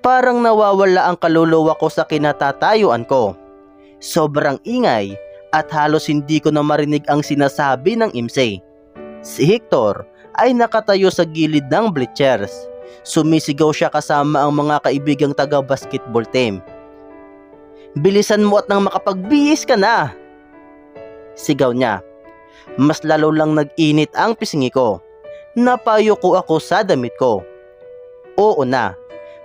Parang nawawala ang kaluluwa ko sa kinatatayuan ko. Sobrang ingay at halos hindi ko na marinig ang sinasabi ng IMSE. Si Hector ay nakatayo sa gilid ng bleachers. Sumisigaw siya kasama ang mga kaibigang taga-basketball team. Bilisan mo at nang makapagbihis ka na! Sigaw niya. Mas lalo lang nag-init ang pisngi ko. Napayo ko ako sa damit ko. Oo na,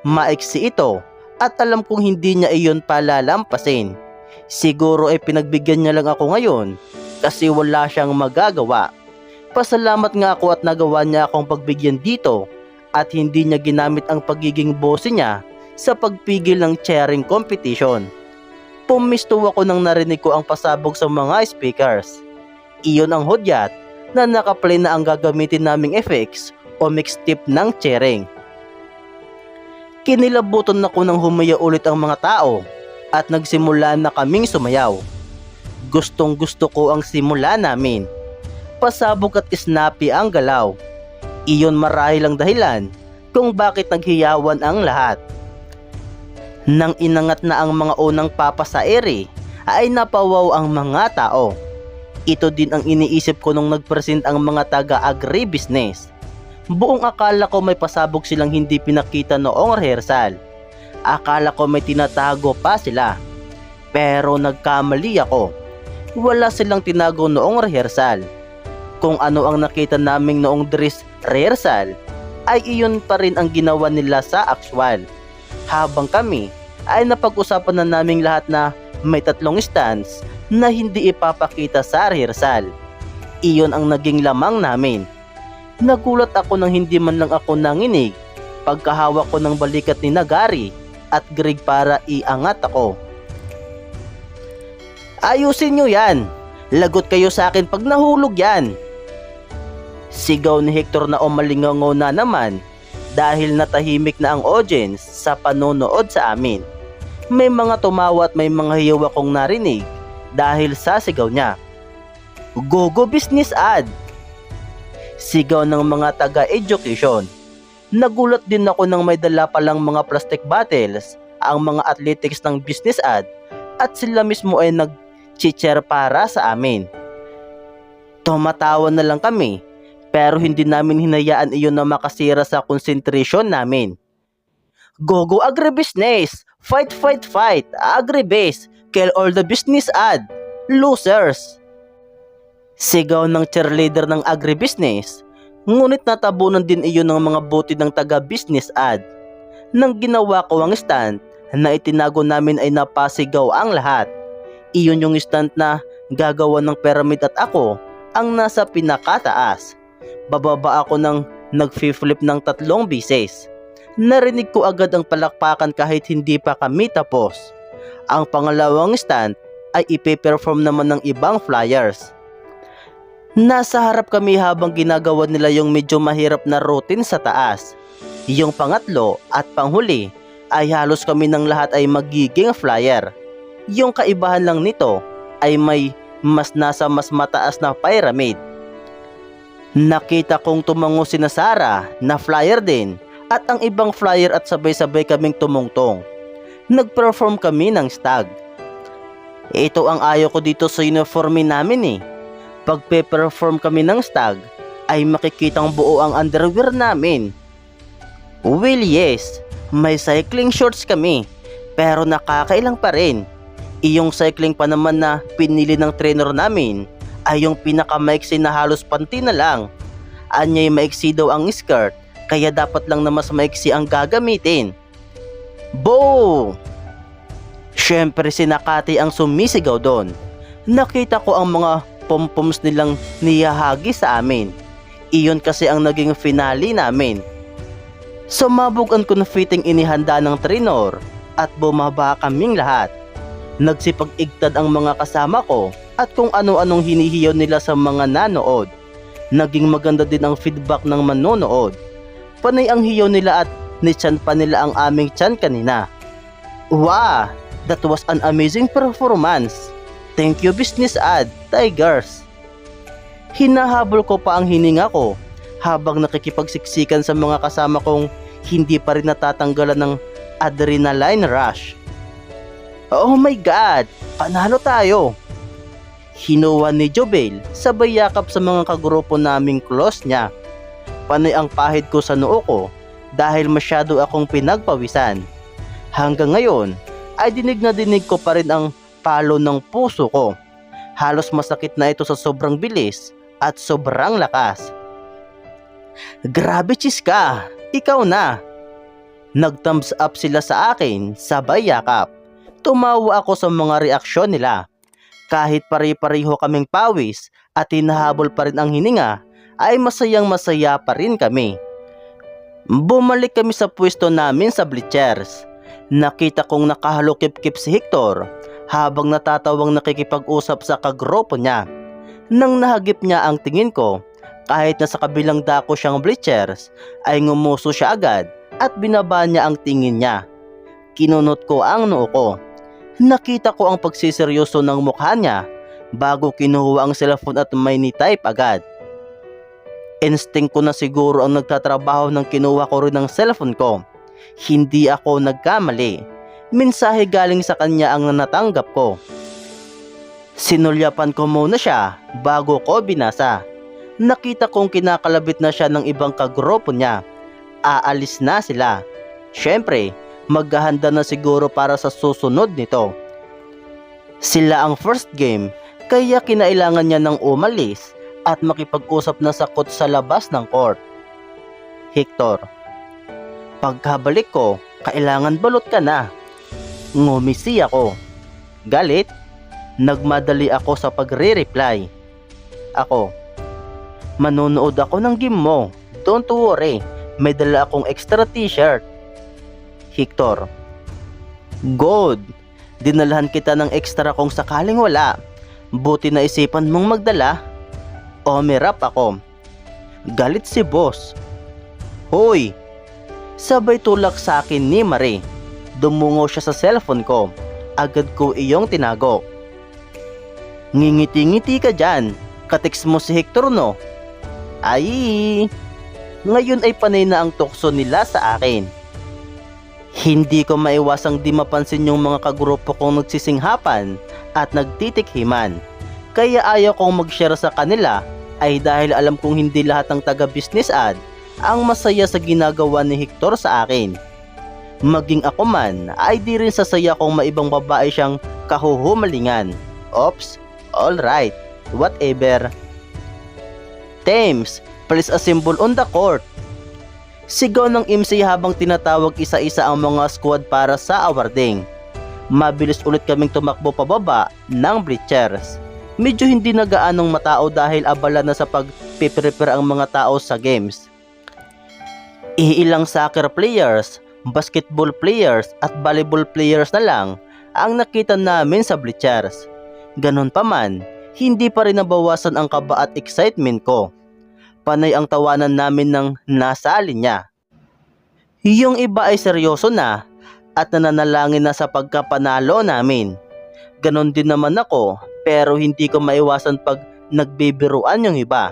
maiksi ito at alam kong hindi niya iyon palalampasin. Siguro ay pinagbigyan niya lang ako ngayon kasi wala siyang magagawa. Pasalamat nga ako at nagawa niya akong pagbigyan dito at hindi niya ginamit ang pagiging boss niya sa pagpigil ng cheering competition. Pumisto ako nang narinig ko ang pasabog sa mga speakers. Iyon ang hudyat na nakaplay na ang gagamitin naming effects o mixtape ng cheering. Kinilabutan ako nang humaya ulit ang mga tao at nagsimula na kaming sumayaw. Gustong gusto ko ang simula namin. Pasabog at snappy ang galaw. Iyon marahil ang dahilan kung bakit naghiyawan ang lahat. Nang inangat na ang mga unang papa sa ere, ay napawaw ang mga tao. Ito din ang iniisip ko nung nagpresent ang mga taga-agribusiness. Buong akala ko may pasabog silang hindi pinakita noong rehearsal. Akala ko may tinatago pa sila. Pero nagkamali ako. Wala silang tinago noong rehearsal. Kung ano ang nakita naming noong dress rehearsal, ay iyon pa rin ang ginawa nila sa actual. Habang kami ay napag-usapan na naming lahat na may tatlong stands na hindi ipapakita sa rehearsal. Iyon ang naging lamang namin. Nagulat ako nang hindi man lang ako nanginig pagkahawak ko ng balikat ni Nagari at Greg para iangat ako. Ayusin nyo yan! Lagot kayo sa akin pag nahulog yan! Sigaw ni Hector na umalingango na naman dahil natahimik na ang audience sa panonood sa amin. May mga tumawa at may mga hiyaw akong narinig dahil sa sigaw niya. Gogo business ad! Sigaw ng mga taga-education. Nagulat din ako nang may dala palang mga plastic bottles ang mga athletics ng business ad at sila mismo ay nag-chicher para sa amin. Tumatawa na lang kami pero hindi namin hinayaan iyon na makasira sa concentration namin. Gogo agribusiness! Fight, fight, fight! Agribase! Kill all the business ad! Losers! Sigaw ng cheerleader ng agribusiness, ngunit natabunan din iyon ng mga butid ng taga-business ad. Nang ginawa ko ang stand na itinago namin ay napasigaw ang lahat. Iyon yung stand na gagawa ng pyramid at ako ang nasa pinakataas. Bababa ako ng nag-flip ng tatlong bises. Narinig ko agad ang palakpakan kahit hindi pa kami tapos. Ang pangalawang stand ay ipe-perform naman ng ibang flyers. Nasa harap kami habang ginagawa nila yung medyo mahirap na routine sa taas. Yung pangatlo at panghuli ay halos kami ng lahat ay magiging flyer. Yung kaibahan lang nito ay may mas nasa mas mataas na pyramid. Nakita kong tumango si Sara na flyer din at ang ibang flyer at sabay-sabay kaming tumungtong. Nag-perform kami ng stag. Ito ang ayaw ko dito sa uniforme namin eh. Pag pe-perform kami ng stag, ay makikitang buo ang underwear namin. Well yes, may cycling shorts kami, pero nakakailang pa rin. Iyong cycling pa naman na pinili ng trainer namin ay yung pinakamaiksi na halos panty na lang. Anyay maiksi daw ang skirt, kaya dapat lang na mas maiksi ang gagamitin. Bo! Siyempre si Nakati ang sumisigaw doon. Nakita ko ang mga pompoms nilang niyahagi sa amin. Iyon kasi ang naging finale namin. Sumabog ang confitting inihanda ng trainer at bumaba kaming lahat. Nagsipag-igtad ang mga kasama ko at kung ano-anong hinihiyaw nila sa mga nanood. Naging maganda din ang feedback ng manonood. Panay ang hiyaw nila at nitsan pa nila ang aming tiyan kanina. Wow! That was an amazing performance. Thank you business ad, Tigers. Hinahabol ko pa ang hininga ko habang nakikipagsiksikan sa mga kasama kong hindi pa rin natatanggalan ng adrenaline rush. Oh my God! Panalo tayo! Hinuwa ni Jobel sabay yakap sa mga kagrupo naming close niya. Panay ang pahid ko sa noo ko dahil masyado akong pinagpawisan. Hanggang ngayon ay dinig na dinig ko pa rin ang palo ng puso ko. Halos masakit na ito sa sobrang bilis at sobrang lakas. Grabe Chiska, ikaw na. Nag-thumbs up sila sa akin, sabay yakap. Tumawa ako sa mga reaksyon nila. Kahit pare-pareho kaming pawis at hinahabol pa rin ang hininga, ay masayang masaya pa rin kami. Bumalik kami sa pwesto namin sa bleachers. Nakita kong nakahalukip-kip si Hector habang natatawang nakikipag-usap sa kagropo niya. Nang nahagip niya ang tingin ko, kahit na sa kabilang dako siyang bleachers, ay ngumuso siya agad at binaba niya ang tingin niya. Kinunot ko ang noo ko. Nakita ko ang pagsiseryoso ng mukha niya bago kinuha ang cellphone at may ni-type agad. Instinct ko na siguro ang nagtatrabaho ng kinuha ko rin ng cellphone ko. Hindi ako nagkamali. Mensahe galing sa kanya ang natanggap ko. Sinulyapan ko muna siya bago ko binasa. Nakita kong kinakalabit na siya ng ibang kagrupo niya. Aalis na sila. Siyempre, maghahanda na siguro para sa susunod nito. Sila ang first game, kaya kinailangan niya ng umalis at makipag-usap na sakot sa labas ng court. Hector, pagkabalik ko, kailangan balot ka na. Ngumisi ako. Galit? Nagmadali ako sa pagre-reply. Ako, manonood ako ng game mo. Don't worry, may dala akong extra t-shirt. Hector, Good. Dinalhan kita ng extra kung sakaling wala. Buti na isipan mong magdala. Omirap ako. Galit si boss. Hoy! Sabay tulak sa akin ni Marie. Dumungo siya sa cellphone ko. Agad ko iyong tinago. Ngingiti-ngiti ka dyan. Kateks mo si Hector no? Ay! Ngayon ay panay na ang tukso nila sa akin. Hindi ko maiwasang di mapansin yung mga kagrupo kong nagsisinghapan at nagtitikhiman. Kaya ayaw kong mag-share sa kanila ay dahil alam kong hindi lahat ng taga-business ad ang masaya sa ginagawa ni Hector sa akin. Maging ako man ay di rin sasaya kung maibang babae siyang kahuhumalingan. Ops, alright, whatever. Thames, please assemble on the court. Sigaw ng MC habang tinatawag isa-isa ang mga squad para sa awarding. Mabilis ulit kaming tumakbo pababa ng bleachers. Medyo hindi na gaanong matao dahil abala na sa pag-prepare ang mga tao sa games. Iilang soccer players, basketball players at volleyball players na lang ang nakita namin sa bleachers. Ganon pa man, hindi pa rin nabawasan ang kaba at excitement ko panay ang tawanan namin ng nasa linya. Yung iba ay seryoso na at nananalangin na sa pagkapanalo namin. Ganon din naman ako pero hindi ko maiwasan pag nagbibiruan yung iba.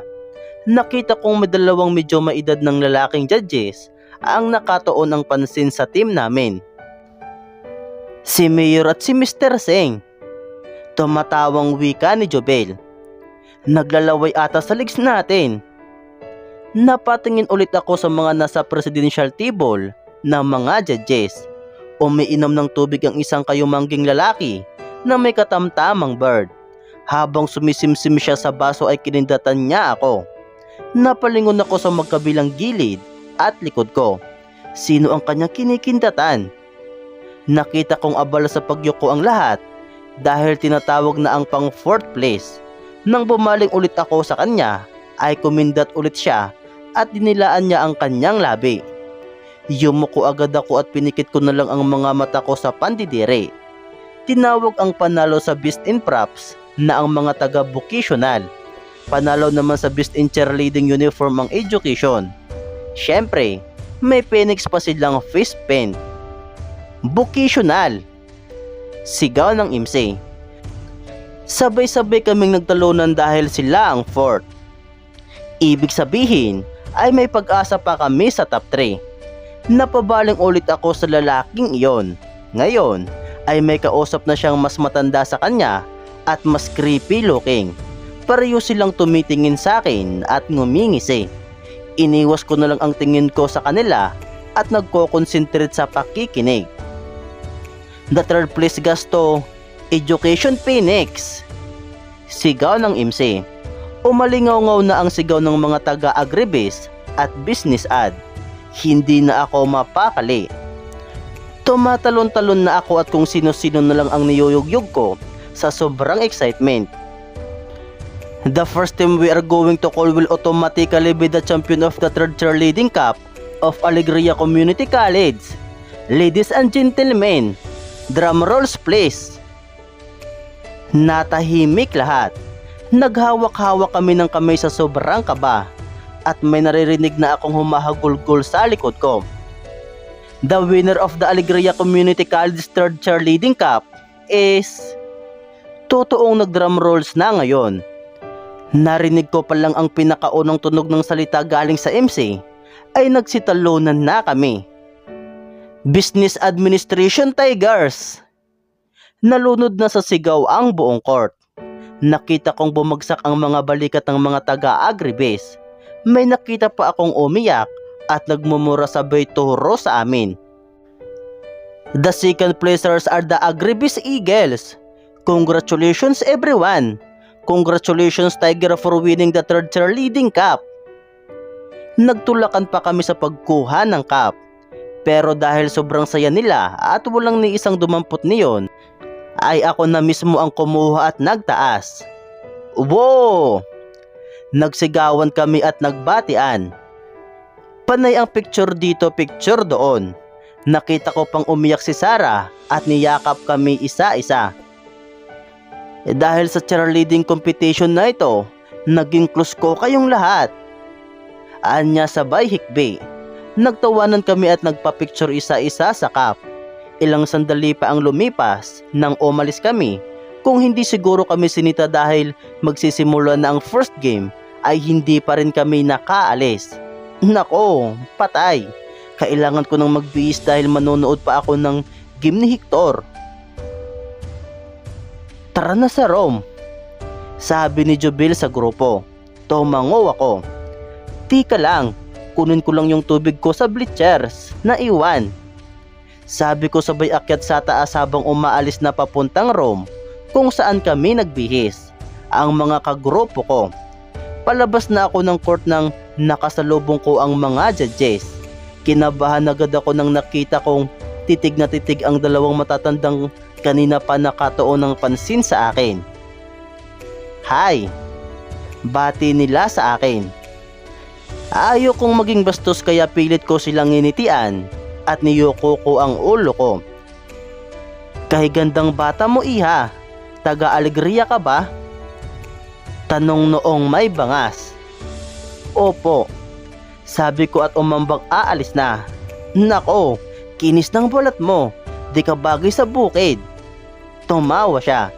Nakita kong may dalawang medyo maedad ng lalaking judges ang nakatoon ng pansin sa team namin. Si Mayor at si Mr. Singh. Tumatawang wika ni Jobel. Naglalaway ata sa legs natin. Napatingin ulit ako sa mga nasa presidential table na mga judges. Umiinom ng tubig ang isang kayumangging lalaki na may katamtamang bird. Habang sumisimsim siya sa baso ay kinindatan niya ako. Napalingon ako sa magkabilang gilid at likod ko. Sino ang kanyang kinikindatan? Nakita kong abala sa pagyuko ang lahat dahil tinatawag na ang pang fourth place. Nang bumaling ulit ako sa kanya, ay kumindat ulit siya at dinilaan niya ang kanyang labi. Yumuko agad ako at pinikit ko na lang ang mga mata ko sa pandidire. Tinawag ang panalo sa Beast in Props na ang mga taga-vocational. Panalo naman sa Beast in Cheerleading Uniform ang Education. Siyempre, may Phoenix pa silang face paint. Vocational. Sigaw ng IMSI. Sabay-sabay kaming nagtalunan dahil sila ang fourth. Ibig sabihin ay may pag-asa pa kami sa top 3. Napabaling ulit ako sa lalaking iyon. Ngayon ay may kausap na siyang mas matanda sa kanya at mas creepy looking. Pareho silang tumitingin sa akin at ngumingisi. Iniwas ko na lang ang tingin ko sa kanila at nagko-concentrate sa pakikinig. The third place gasto, Education Phoenix. Sigaw ng MC. Umalingaw-ngaw na ang sigaw ng mga taga-agribis at business ad. Hindi na ako mapakali. Tumatalon-talon na ako at kung sino-sino na lang ang niyuyugyug ko sa sobrang excitement. The first team we are going to call will automatically be the champion of the third cheerleading cup of Alegria Community College. Ladies and gentlemen, drum rolls please. Natahimik lahat. Naghawak-hawak kami ng kamay sa sobrang kaba at may naririnig na akong humahagulgol sa likod ko. The winner of the Alegria Community College Third Cheerleading Cup is... Totoong nag-drum rolls na ngayon. Narinig ko pa lang ang pinakaunang tunog ng salita galing sa MC ay nagsitalunan na kami. Business Administration Tigers! Nalunod na sa sigaw ang buong court. Nakita kong bumagsak ang mga balikat ng mga taga-agribase. May nakita pa akong umiyak at nagmumura sabay turo sa amin. The second placers are the Agribis Eagles. Congratulations everyone! Congratulations Tiger for winning the third cheerleading cup. Nagtulakan pa kami sa pagkuha ng cup. Pero dahil sobrang saya nila at walang ni isang dumampot niyon, ay ako na mismo ang kumuha at nagtaas. Wow! Nagsigawan kami at nagbatian. Panay ang picture dito, picture doon. Nakita ko pang umiyak si Sarah at niyakap kami isa-isa. Eh, dahil sa cheerleading competition na ito, naging close ko kayong lahat. Anya sabay hikbi. Nagtawanan kami at nagpa-picture isa-isa sa cup. Ilang sandali pa ang lumipas nang umalis kami. Kung hindi siguro kami sinita dahil magsisimula na ang first game ay hindi pa rin kami nakaalis. Nako, patay. Kailangan ko nang magbihis dahil manonood pa ako ng game ni Hector. Tara na sa Rome. Sabi ni Jubil sa grupo. Tumango ako. Tika lang, kunin ko lang yung tubig ko sa bleachers na iwan. Sabi ko sabay akyat sa taas habang umaalis na papuntang Rome kung saan kami nagbihis. Ang mga kagrupo ko. Palabas na ako ng court nang nakasalubong ko ang mga judges. Kinabahan agad ako nang nakita kong titig na titig ang dalawang matatandang kanina pa nakatuon ng pansin sa akin. Hi! Bati nila sa akin. Ayaw kong maging bastos kaya pilit ko silang initian at niyoko ko ang ulo ko. Kay gandang bata mo iha, taga-alegria ka ba? Tanong noong may bangas. Opo, sabi ko at umambag aalis na. Nako, kinis ng balat mo, di ka bagay sa bukid. Tumawa siya.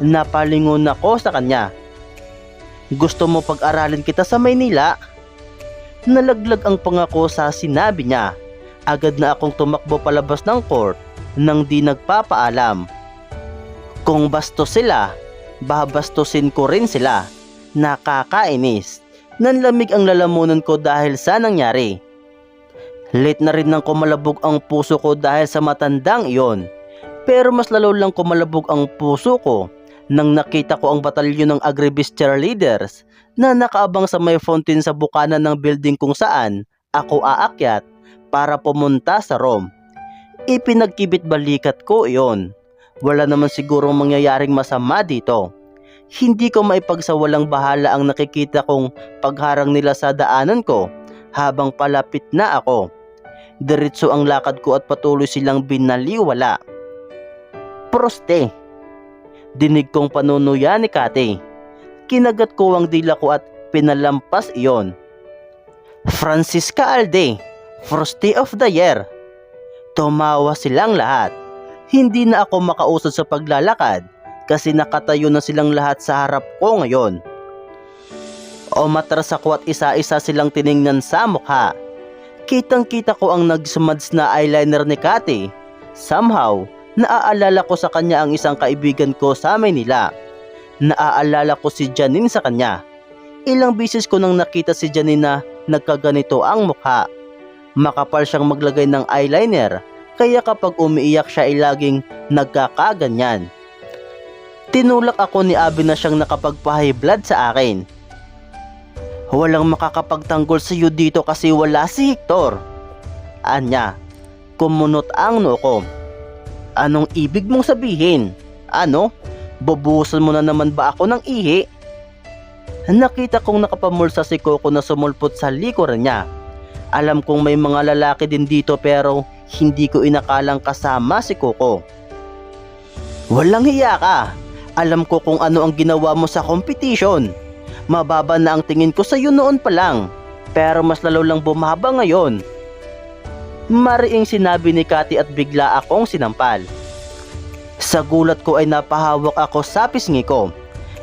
Napalingon ako sa kanya. Gusto mo pag-aralin kita sa Maynila? Nalaglag ang pangako sa sinabi niya. Agad na akong tumakbo palabas ng court nang di nagpapaalam. Kung bastos sila, babastusin ko rin sila. Nakakainis. Nanlamig ang lalamunan ko dahil sa nangyari. Late na rin nang kumalabog ang puso ko dahil sa matandang iyon. Pero mas lalo lang kumalabog ang puso ko nang nakita ko ang batalyon ng Agribis cheerleaders na nakaabang sa may fountain sa bukana ng building kung saan ako aakyat para pumunta sa Rome. Ipinagkibit balikat ko iyon. Wala naman sigurong mangyayaring masama dito. Hindi ko maipagsawalang bahala ang nakikita kong pagharang nila sa daanan ko habang palapit na ako. Diretso ang lakad ko at patuloy silang binaliwala. Proste! Dinig kong panunuya ni Kate. Kinagat ko ang dila ko at pinalampas iyon. Francisca Alde, First Day of the Year. Tumawa silang lahat. Hindi na ako makausad sa paglalakad kasi nakatayo na silang lahat sa harap ko ngayon. Umatras ako at isa-isa silang tiningnan sa mukha. Kitang-kita ko ang nagsumads na eyeliner ni Kati. Somehow, naaalala ko sa kanya ang isang kaibigan ko sa Maynila. Naaalala ko si Janine sa kanya. Ilang bisis ko nang nakita si Janine na nagkaganito ang mukha. Makapal siyang maglagay ng eyeliner, kaya kapag umiiyak siya ay laging nagkakaganyan. Tinulak ako ni Abby na siyang nakapagpa-high blood sa akin. Walang makakapagtanggol sa iyo dito kasi wala si Hector. Anya, kumunot ang noo ko. Anong ibig mong sabihin? Ano? Bubuhusan mo na naman ba ako ng ihi? Nakita kong nakapamulsa si Coco na sumulpot sa likuran niya. Alam kong may mga lalaki din dito pero hindi ko inakalang kasama si Coco. Walang hiya ka. Alam ko kung ano ang ginawa mo sa competition. Mababa na ang tingin ko sa iyo noon pa lang. Pero mas lalo lang bumaba ngayon. Mariing sinabi ni Kati at bigla akong sinampal. Sa gulat ko ay napahawak ako sa pisngi ko.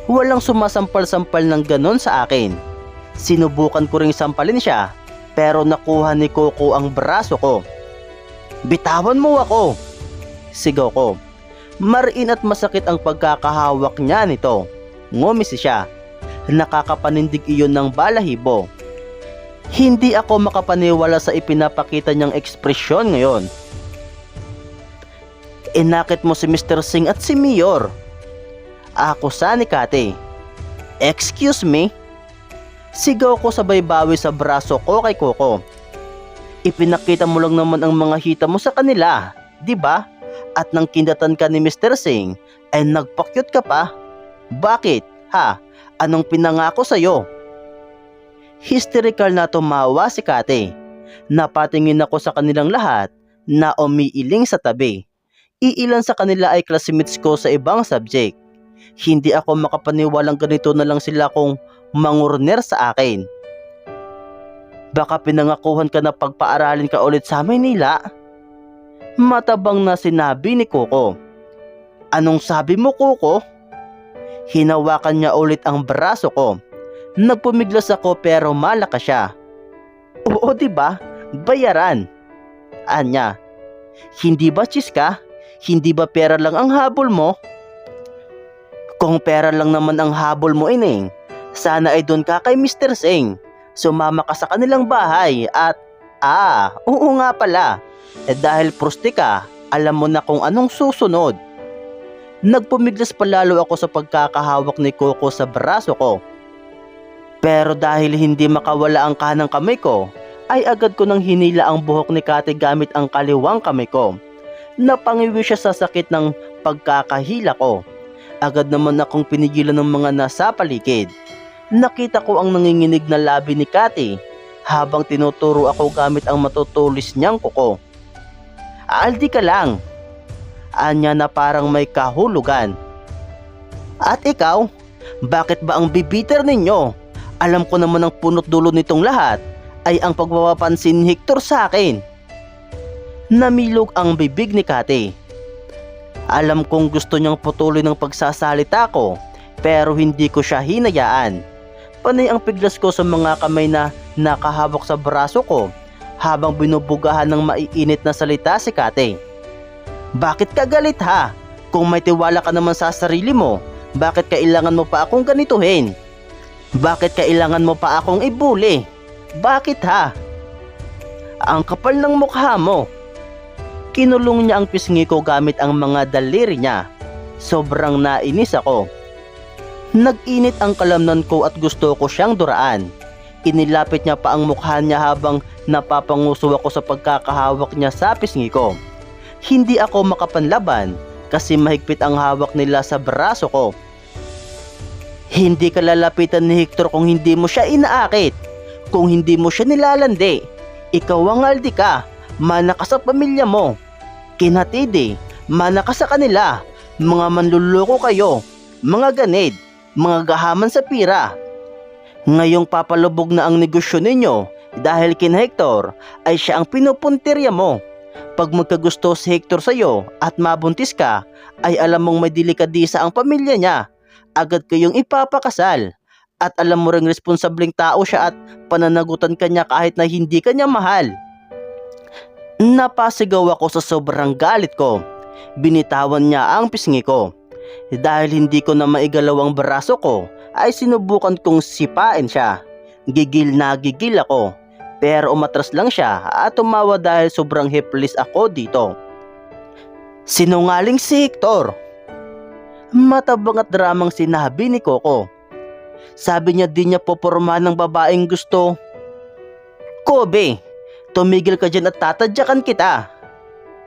Walang sumasampal-sampal ng ganon sa akin. Sinubukan ko ring sampalin siya, pero nakuha ni Coco ang braso ko. Bitawan mo ako! Sigaw ko. Mariin at masakit ang pagkakahawak niya nito. Ngumisi siya. Nakakapanindig iyon ng balahibo. Hindi ako makapaniwala sa ipinapakita niyang ekspresyon ngayon. Inakit mo si Mr. Singh at si Mayor. Ako sa ni Kate. Excuse me? Sigaw ko sabay bawi sa braso ko kay Coco. Ipinakita mo lang naman ang mga hita mo sa kanila, di ba? At nang kindatan ka ni Mr. Singh, ay nagpakyut ka pa. Bakit? Ha? Anong pinangako sa'yo? Hysterical na tumawa si Kate. Napatingin ako sa kanilang lahat na umiiling sa tabi. Iilan sa kanila ay classmates ko sa ibang subject. Hindi ako makapaniwalang ganito na lang sila kung mangurner sa akin. Baka pinangakuhan ka na pagpaaralin ka ulit sa Maynila? Matabang na sinabi ni Coco. Anong sabi mo, Coco? Hinawakan niya ulit ang braso ko. Nagpumiglas ako pero malakas siya. Oo, di ba? Bayaran. Anya, hindi ba chiska? Hindi ba pera lang ang habol mo? Kung pera lang naman ang habol mo, ining, sana ay doon ka kay Mr. Singh. Sumama ka sa kanilang bahay at, ah, oo nga pala. Eh dahil proste ka, alam mo na kung anong susunod. Nagpumiglas palalo ako sa pagkakahawak ni Coco sa braso ko. Pero dahil hindi makawala ang kanang kamay ko, ay agad ko nang hinila ang buhok ni Kate gamit ang kaliwang kamay ko. Napangiwi siya sa sakit ng pagkakahila ko. Agad naman akong pinigilan ng mga nasa paligid. Nakita ko ang nanginginig na labi ni Kati habang tinuturo ako gamit ang matutulis niyang kuko. Aldi ka lang. Anya na parang may kahulugan. At ikaw, bakit ba ang bibiter ninyo? Alam ko naman ang punot dulo nitong lahat ay ang pagpapapansin ni Hector sa akin. Namilog ang bibig ni Kati. Alam kong gusto niyang putulin ng pagsasalita ko pero hindi ko siya hinayaan. Panay ang piglas ko sa mga kamay na nakahawak sa braso ko habang binubugahan ng maiinit na salita si Kate. Bakit ka galit ha? Kung may tiwala ka naman sa sarili mo, bakit kailangan mo pa akong ganituhin? Bakit kailangan mo pa akong ibuli? Bakit ha? Ang kapal ng mukha mo. Kinulong niya ang pisngi ko gamit ang mga daliri niya. Sobrang nainis ako. Nag-init ang kalamnan ko at gusto ko siyang duraan. Inilapit niya pa ang mukha niya habang napapanguso ako sa pagkakahawak niya sa pisngi ko. Hindi ako makapanlaban kasi mahigpit ang hawak nila sa braso ko. Hindi ka lalapitan ni Hector kung hindi mo siya inaakit. Kung hindi mo siya nilalandi. Ikaw ang aldi ka. Mana ka sa pamilya mo. Kinatidi. Mana ka sa kanila. Mga manluloko kayo. Mga ganid. Mga gahaman sa pira. Ngayong papalubog na ang negosyo ninyo dahil kin Hector ay siya ang pinupuntirya mo. Pag magkagusto si Hector sa'yo at mabuntis ka, ay alam mong may delikadisa ang pamilya niya. Agad kayong ipapakasal. At alam mo ring responsableng tao siya at pananagutan ka niya kahit na hindi ka niya mahal. Napasigaw ako sa sobrang galit ko. Binitawan niya ang pisngi ko. Dahil hindi ko na maigalaw ang braso ko, ay sinubukan kong sipain siya. Gigil na gigil ako. Pero umatras lang siya at tumawa dahil sobrang hiplis ako dito. Sinungaling si Hector. Matabang at dramang sinabi ni Coco. Sabi niya di niya poporma ng babaeng gusto. Kobe, tumigil ka dyan at tatadyakan kita.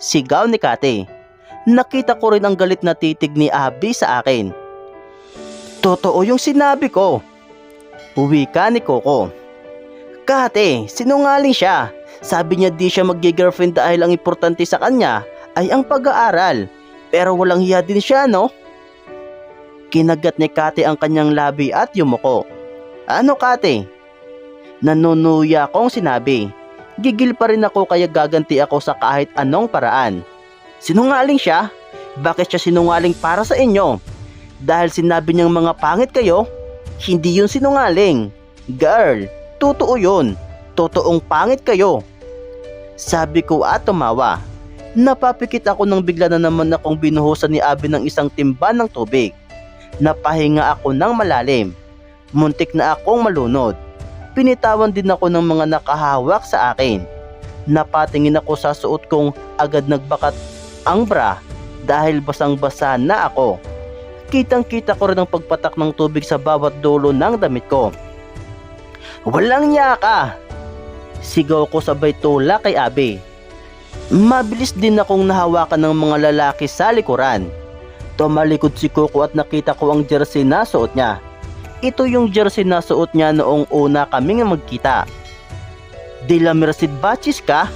Sigaw ni Kate. Nakita ko rin ang galit na titig ni Abby sa akin. Totoo yung sinabi ko. Uwi ka ni Coco. Kate, sinungaling siya. Sabi niya di siya mag-girlfriend dahil ang importante sa kanya ay ang pag-aaral. Pero walang hiya din siya, no? Kinagat ni Kate ang kanyang labi at yumuko. Ano Kate? Nanunuya kong sinabi. Gigil pa rin ako kaya gaganti ako sa kahit anong paraan. Sinungaling siya? Bakit siya sinungaling para sa inyo? Dahil sinabi niyang mga pangit kayo? Hindi yun sinungaling. Girl, totoo yun. Totoong pangit kayo. Sabi ko at tumawa. Napapikit ako nang bigla na naman akong binuhusan ni Abby ng isang timba ng tubig. Napahinga ako ng malalim. Muntik na akong malunod. Pinitawan din ako ng mga nakahawak sa akin. Napatingin ako sa suot kong agad nagbakat ang bra dahil basang-basa na ako. Kitang-kita ko rin ang pagpatak ng tubig sa bawat dulo ng damit ko. Walang niya ka! Sigaw ko sabay tula kay Abe. Mabilis din akong nahawakan ng mga lalaki sa likuran. Tumalikod si Coco at nakita ko ang jersey na suot niya. Ito yung jersey na suot niya noong una kaming magkita. Dila Merced Batches ka?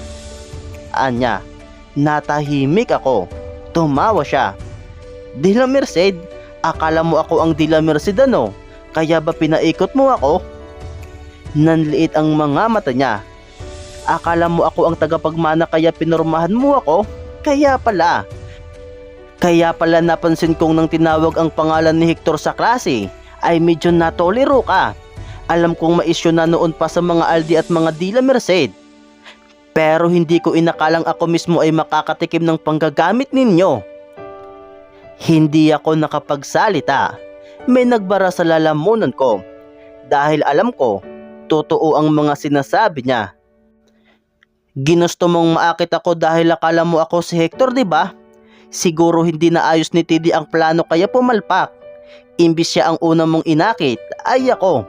Anya, natahimik ako. Tumawa siya. Dila Merced, akala mo ako ang Dila Merced ano? Kaya ba pinaikot mo ako? Nanliit ang mga mata niya. Akala mo ako ang tagapagmana kaya pinormahan mo ako? Kaya pala. Kaya pala napansin kong nang tinawag ang pangalan ni Hector sa klase ay medyo natolero ka. Alam kong maisyo na noon pa sa mga Aldi at mga Dila Merced. Pero hindi ko inakalang ako mismo ay makakatikim ng panggagamit ninyo. Hindi ako nakapagsalita. May nagbara sa lalamunan ko. Dahil alam ko, totoo ang mga sinasabi niya. Ginusto mong maakit ako dahil akala mo ako si Hector, di ba? Siguro hindi na ayos ni Tidi ang plano kaya pumalpak. Imbis siya ang una mong inakit, ay ako.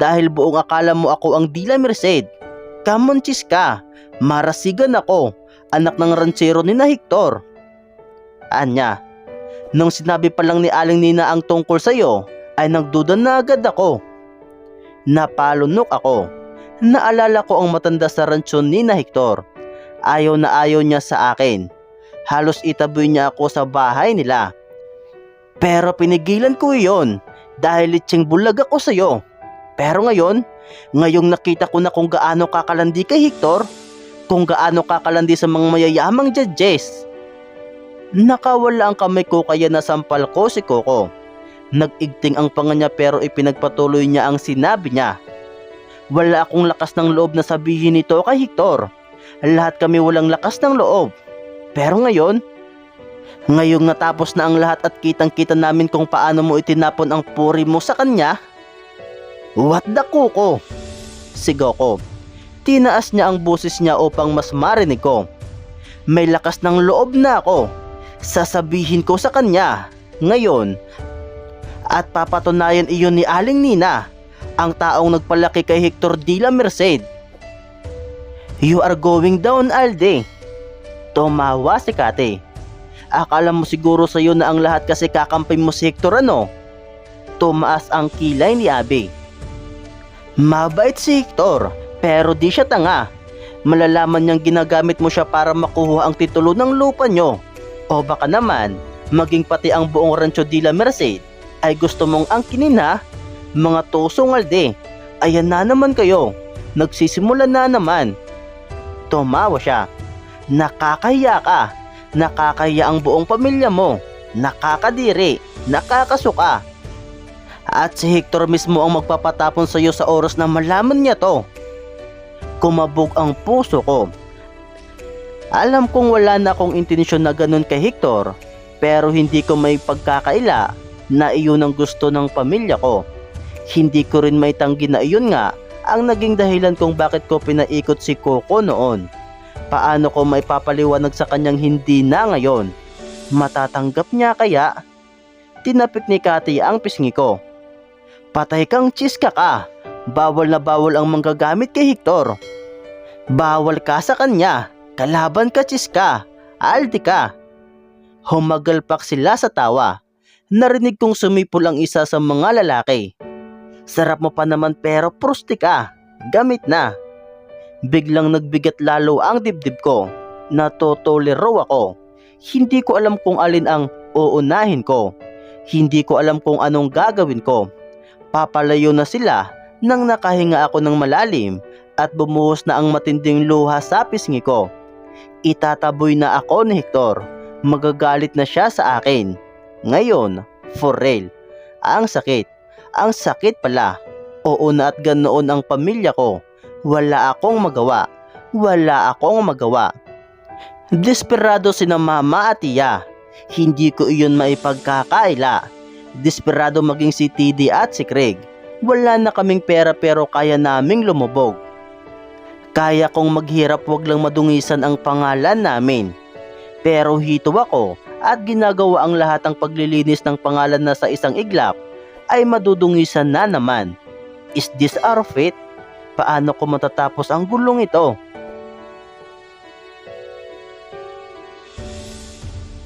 Dahil buong akala mo ako ang Dila Merced. Kamonchis ka, marasigan ako, anak ng ranchero ni na Hector. Anya, nung sinabi pa lang ni Aling Nina ang tungkol sa'yo, ay nagduda na agad ako. Napalunok ako. Naalala ko ang matanda sa rancho ni na Hector. Ayaw na ayaw niya sa akin. Halos itaboy niya ako sa bahay nila. Pero pinigilan ko iyon dahil litsing bulag ako sa'yo. Pero ngayon, ngayong nakita ko na kung gaano kakalandi kay Hector, kung gaano kakalandi sa mga mayayamang judges. Nakawala ang kamay ko kaya nasampal ko si Coco. Nag-igting ang panga niya pero ipinagpatuloy niya ang sinabi niya. Wala akong lakas ng loob na sabihin ito kay Hector. Lahat kami walang lakas ng loob. Pero ngayon, ngayong natapos na ang lahat at kitang-kita namin kung paano mo itinapon ang puri mo sa kanya, What the kuko? Sigaw ko. Tinaas niya ang busis niya upang mas marinig ko. May lakas ng loob na ako. Sasabihin ko sa kanya, ngayon, at papatunayan iyon ni Aling Nina, ang taong nagpalaki kay Hector Dila Merced. You are going down, Alde. Tumawa si Kate. Akala mo siguro sa iyo na ang lahat kasi kakampi mo si Hector ano? Tumaas ang kilay ni Abe. Mabait si Hector, pero di siya tanga. Malalaman niyang ginagamit mo siya para makuha ang titulo ng lupa niyo. O baka naman, maging pati ang buong Rancho de la Merced ay gusto mong angkinin ha? Mga tusong alde, ayan na naman kayo. Nagsisimula na naman. Tumawa siya. Nakakahiya ka. Nakakahiya ang buong pamilya mo. Nakakadiri. Nakakasuka. At si Hector mismo ang magpapatapon sa iyo sa oras na malaman niya to. Kumabog ang puso ko. Alam kong wala na akong intensyon na ganun kay Hector, pero hindi ko may pagkakaila na iyon ang gusto ng pamilya ko. Hindi ko rin may tanggi na iyon nga ang naging dahilan kung bakit ko pinaikot si Coco noon. Paano ko may papaliwanag sa kanyang hindi na ngayon? Matatanggap niya kaya? Tinapik ni Kati ang pisngi ko. Patay kang chiska ka. Bawal na bawal ang manggagamit kay Hector. Bawal ka sa kanya. Kalaban ka chiska. Aldi ka. Humagalpak sila sa tawa. Narinig kong sumipol ang isa sa mga lalaki. Sarap mo pa naman pero prusti ka. Gamit na. Biglang nagbigat lalo ang dibdib ko. Natotolero ako. Hindi ko alam kung alin ang uunahin ko. Hindi ko alam kung anong gagawin ko. Papalayo na sila nang nakahinga ako ng malalim at bumuhos na ang matinding luha sa pisngi ko. Itataboy na ako ni Hector. Magagalit na siya sa akin. Ngayon, for real. Ang sakit. Ang sakit pala. Oo na at ganoon ang pamilya ko. Wala akong magawa. Wala akong magawa. Desperado sina mama at tiya. Hindi ko iyon maipagkakaila. Desperado maging si TD at si Craig. Wala na kaming pera pero kaya naming lumubog. Kaya kong maghirap wag lang madungisan ang pangalan namin. Pero hito ako at ginagawa ang lahat ng paglilinis ng pangalan na sa isang iglap ay madudungisan na naman. Is this our fate? Paano ko matatapos ang gulong ito?